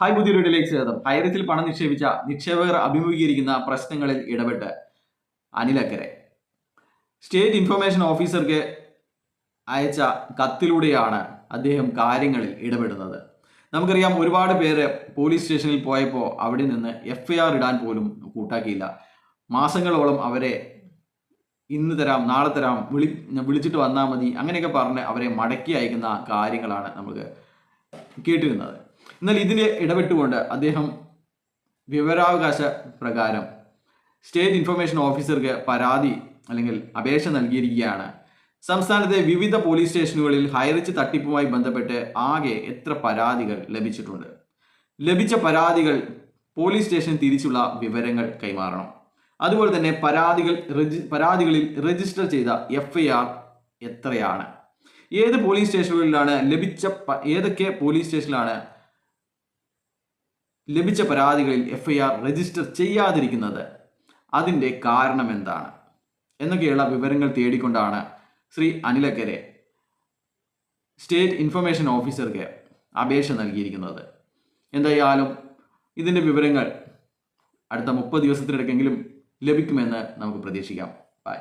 Hi പുതിയ സ്വാഗതം. ഹൈറത്തിൽ പണം നിക്ഷേപിച്ച നിക്ഷേപകർ അഭിമുഖീകരിക്കുന്ന പ്രശ്നങ്ങളിൽ ഇടപെട്ട് അനിലക്കരെ സ്റ്റേറ്റ് ഇൻഫർമേഷൻ ഓഫീസർക്ക് അയച്ച കത്തിലൂടെയാണ് അദ്ദേഹം കാര്യങ്ങളിൽ ഇടപെടുന്നത്. നമുക്കറിയാം ഒരുപാട് പേര് പോലീസ് സ്റ്റേഷനിൽ പോയപ്പോൾ അവിടെ നിന്ന് എഫ് ആർ ഇടാൻ പോലും കൂട്ടാക്കിയില്ല. മാസങ്ങളോളം അവരെ ഇന്ന് തരാം നാളെ തരാം വിളി വിളിച്ചിട്ട് വന്നാൽ മതി അങ്ങനെയൊക്കെ പറഞ്ഞ് അവരെ മടക്കി അയക്കുന്ന കാര്യങ്ങളാണ് നമുക്ക് കേട്ടിരുന്നത്. എന്നാൽ ഇതിൽ ഇടപെട്ടുകൊണ്ട് അദ്ദേഹം വിവരാവകാശ പ്രകാരം സ്റ്റേറ്റ് ഇൻഫർമേഷൻ ഓഫീസർക്ക് പരാതി അല്ലെങ്കിൽ അപേക്ഷ നൽകിയിരിക്കുകയാണ്. സംസ്ഥാനത്തെ വിവിധ പോലീസ് സ്റ്റേഷനുകളിൽ ഹൈറിച്ച് തട്ടിപ്പുമായി ബന്ധപ്പെട്ട് ആകെ എത്ര പരാതികൾ ലഭിച്ചിട്ടുണ്ട്? ലഭിച്ച പരാതികൾ പോലീസ് സ്റ്റേഷൻ തിരിച്ചുള്ള വിവരങ്ങൾ കൈമാറണം. അതുപോലെ തന്നെ പരാതികൾ പരാതികളിൽ രജിസ്റ്റർ ചെയ്ത എഫ്ഐആർ എത്രയാണ്? ഏത് പോലീസ് സ്റ്റേഷനുകളിലാണ് ലഭിച്ച ഏതൊക്കെ പോലീസ് സ്റ്റേഷനിലാണ് ലഭിച്ച പരാതികളിൽ എഫ് ഐ ആർ രജിസ്റ്റർ ചെയ്യാതിരിക്കുന്നത് അതിന്റെ കാരണം എന്താണ്? എന്നൊക്കെയുള്ള വിവരങ്ങൾ തേടിക്കൊണ്ടാണ് ശ്രീ അനിലക്കരെ സ്റ്റേറ്റ് ഇൻഫർമേഷൻ ഓഫീസർക്ക് അപേക്ഷ നൽകിയിരിക്കുന്നത്. എന്തായാലും ഇതിന്റെ വിവരങ്ങൾ അടുത്ത മുപ്പത് ദിവസത്തിനിടയ്ക്കെങ്കിലും ലഭിക്കുമെന്ന് നമുക്ക് പ്രതീക്ഷിക്കാം. ബൈ